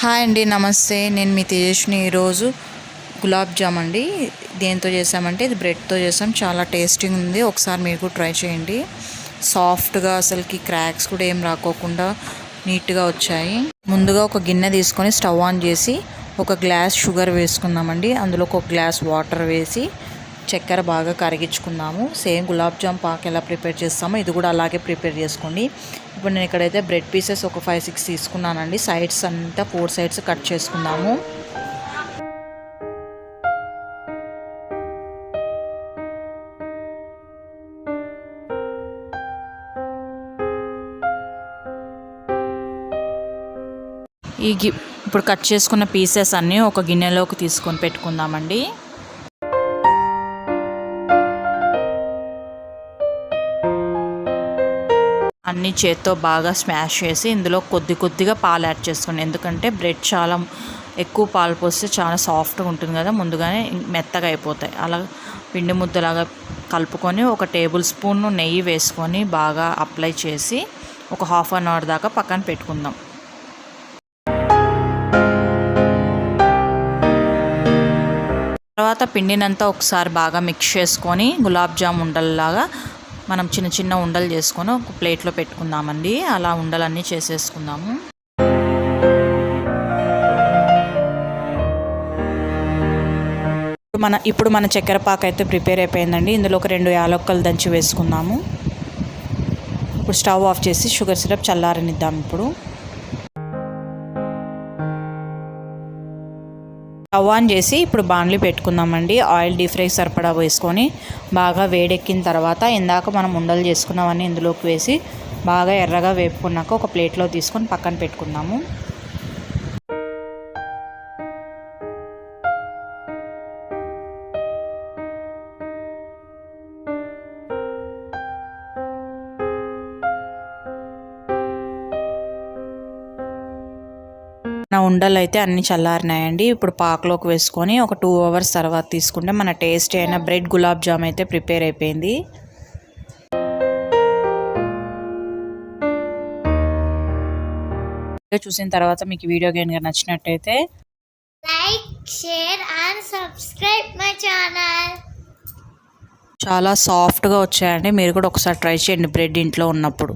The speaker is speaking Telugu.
హాయ్ అండి నమస్తే. నేను మీ తేజస్ని ఈరోజు గులాబ్ జామ్ అండి. దేంతో చేసామంటే ఇది బ్రెడ్తో చేసాం. చాలా టేస్టింగ్ ఉంది. ఒకసారి మీరు కూడా ట్రై చేయండి. సాఫ్ట్గా అసలుకి క్రాక్స్ కూడా ఏం రాకోకుండా నీట్గా వచ్చాయి. ముందుగా ఒక గిన్నె తీసుకొని స్టవ్ ఆన్ చేసి ఒక గ్లాస్ షుగర్ వేసుకుందామండి. అందులో ఒక గ్లాస్ వాటర్ వేసి చక్కెర బాగా కరిగించుకుందాము. సేమ్ గులాబ్ జామ్ పాక్ ఎలా ప్రిపేర్ చేస్తామో ఇది కూడా అలాగే ప్రిపేర్ చేసుకోండి. ఇప్పుడు నేను ఇక్కడైతే బ్రెడ్ పీసెస్ ఒక ఫైవ్ సిక్స్ తీసుకున్నానండి. సైడ్స్ అంతా ఫోర్ సైడ్స్ కట్ చేసుకుందాము. ఈ ఇప్పుడు కట్ చేసుకున్న పీసెస్ అన్నీ ఒక గిన్నెలోకి తీసుకొని పెట్టుకుందామండి. అన్ని చేత్తో బాగా స్మాష్ చేసి ఇందులో కొద్ది కొద్దిగా పాలు యాడ్ చేసుకోండి. ఎందుకంటే బ్రెడ్ చాలా ఎక్కువ పాలు పోస్తే చాలా సాఫ్ట్గా ఉంటుంది కదా ముందుగానే మెత్తగా అయిపోతాయి. అలా పిండి ముద్దలాగా కలుపుకొని ఒక టేబుల్ స్పూన్ నెయ్యి వేసుకొని బాగా అప్లై చేసి ఒక హాఫ్ అన్ అవర్ దాకా పక్కన పెట్టుకుందాం. తర్వాత పిండినంతా ఒకసారి బాగా మిక్స్ చేసుకొని గులాబ్ జామ్ ఉండల్లాగా మనం చిన్న చిన్న ఉండలు చేసుకొని ఒక ప్లేట్లో పెట్టుకుందామండి. అలా ఉండలన్నీ చేసేసుకుందాము. మన ఇప్పుడు మన చక్కెర పాక అయితే ప్రిపేర్ అయిపోయిందండి. ఇందులో ఒక రెండు యాలక్కలు దంచి వేసుకుందాము. ఇప్పుడు స్టవ్ ఆఫ్ చేసి షుగర్ సిరప్ చల్లారనిద్దాం ఇప్పుడు. స్టవ్ ఆన్ చేసి ఇప్పుడు బాండ్లీ పెట్టుకుందామండి. ఆయిల్ డీప్ ఫ్రై సరిపడా వేసుకొని బాగా వేడెక్కిన తర్వాత ఇందాక మనం ఉండలు చేసుకున్నవన్నీ ఇందులోకి వేసి బాగా ఎర్రగా వేపుకున్నాక ఒక ప్లేట్లో తీసుకొని పక్కన పెట్టుకుందాము. నా ఉండలు అయితే అన్ని చల్లారినాయండి. ఇప్పుడు పాకలోకి వేసుకొని ఒక టూ అవర్స్ తర్వాత తీసుకుంటే మన టేస్ట్ అయిన బ్రెడ్ గులాబ్ జామ్ అయితే ప్రిపేర్ అయిపోయింది. చూసిన తర్వాత మీకు వీడియో కనుక నచ్చినట్టయితే like, share, and subscribe my channel. చాలా సాఫ్ట్గా వచ్చాయండి. మీరు కూడా ఒకసారి ట్రై చేయండి బ్రెడ్ ఇంట్లో ఉన్నప్పుడు.